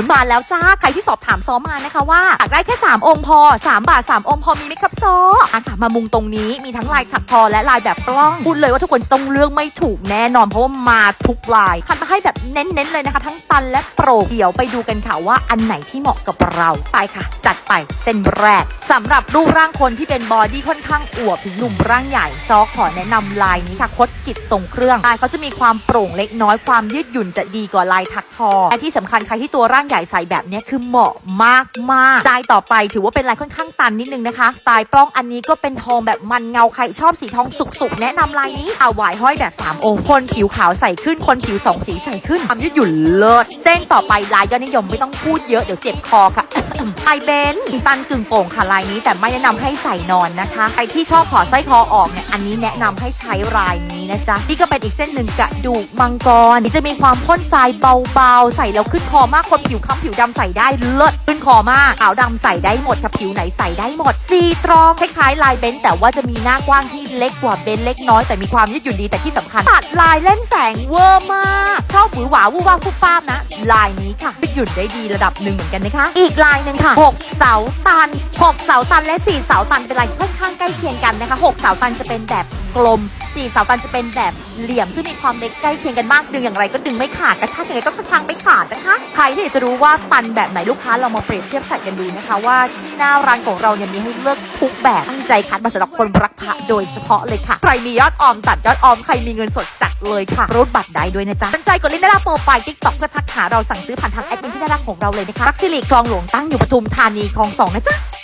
นมาแล้วจ้า ใครที่สอบถามซ้อมานะคะว่าอยากได้แค่ 3 องค์พอ 3 บาท 3 องค์พอมีไหมครับซ้ออะค่ะมามุงตรงนี้มีทั้งลายถักทอและลายแบบปล้องพูดเลยว่าทุกคนต้องเลือกไม่ถูกแน่นอนเพราะว่ามาทุกลายคัดมาให้แบบเน้นๆเลยนะคะ ทั้งตันและโปร่งเดี๋ยวไปดูกันค่ะว่าอันไหนที่เหมาะกับเราไปค่ะ จัดไปเส้นแรกสำหรับรูปร่างคนที่เป็นบอดี้ค่อนข้างอวบถึงหนุ่มร่างใหญ่ซอขอแนะนำลายนี้ค่ะคดกิจทรงเครื่องลายเขาจะมีความโปร่งเล็กน้อยความยืดหยุ่นจะดีกว่าลายถักทอและที่สำคัญใครที่ตัวร่างใหญ่ใส่แบบนี้คือเหมาะมากมากสไตล์ต่อไปถือว่าเป็นลายค่อนข้างตันนิดนึงนะคะสไตล์ปล้องอันนี้ก็เป็นทองแบบมันเงาใครชอบสีทองสุกๆแนะนำลายนี้เอาวายห้อยแบบ 3 องค์คนผิวขาวใส่ขึ้นคนผิวสองสีใส่ขึ้นความยืดหยุ่นเลิศเส้นต่อไปลายยอดนิยมไม่ต้องพูดเยอะเดี๋ยวเจ็บคอค่ะ ลายเบนซ์ตันกึ่งโป่งค่ะลายนี้แต่ไม่แนะนำให้ใส่นอนนะคะ ใครที่ชอบถอดไส้คอออกเนี่ยอันนี้แนะนำให้ใช้ลายนี้นะจ๊ะนี่ก็เป็นอีกเส้นหนึ่งกระดูกมังกรจะมีความพ่นทรายเบาๆ ใส่แล้วขึ้นคอมากคนผิวค้ำผิวดำใส่ได้เลิศขึ้นคอมากขาวดำใส่ได้หมดค่ะผิวไหนใส่ได้หมดซีตรองคล้ายๆลายเบนซ์แต่ว่าจะมีหน้ากว้างที่เล็กกว่าเบนซ์เล็กน้อยแต่มีความยืดหยุ่นดีแต่ที่สำคัญตัดลายเล่นแสงเวอร์มาก อบหวือหวาวู่ว่าฟุบฟาบนะ ลายนี้ค่ะยืดหยุ่นได้ดีระดับหนึ่งเหมือนกันนะคะ อีกลายหนึ่งค่ะ 6 เสาตัน 6 เสาตันและ 4 เสาตันเป็นลายที่ค่อนข้างใกล้เคียงกันนะคะ 6 เสาตันจะเป็นแบบ กลม4เสาตันจะเป็นแบบเหลี่ยมซึ่งมีความเล็กใกล้เคียงกันมากดึงอย่างไรก็ดึงไม่ขาดกระชากอยังไงก็กระชากไม่ขาดนะคะ ใครที่อยากจะรู้ว่าตันแบบไหนลูกค้าเรามาเปรียบเทียบใส่กันดูนะคะ ว่าที่หน้าร้านของเราเนี่ยมีให้เลือกทุกแบบตั้งใจคัดมาสำหรับคนรักพระโดยเฉพาะเลยค่ะ ใครมียอดออมตัดยอดออมใครมีเงินสดจัดเลยค่ะรูดบัตรได้ด้วยนะจ๊ะสนใจกดลิงก์ด้ละโปรไฟล์ทิกต็อกเพื่อทักหาเราสั่งซื้อผ่านทางแอดมินที่น่ารักของเราเลยนะคะรักสิริคลองหลวงตั้งอยู่ปทุมธานีคลองสองนะจ๊ะ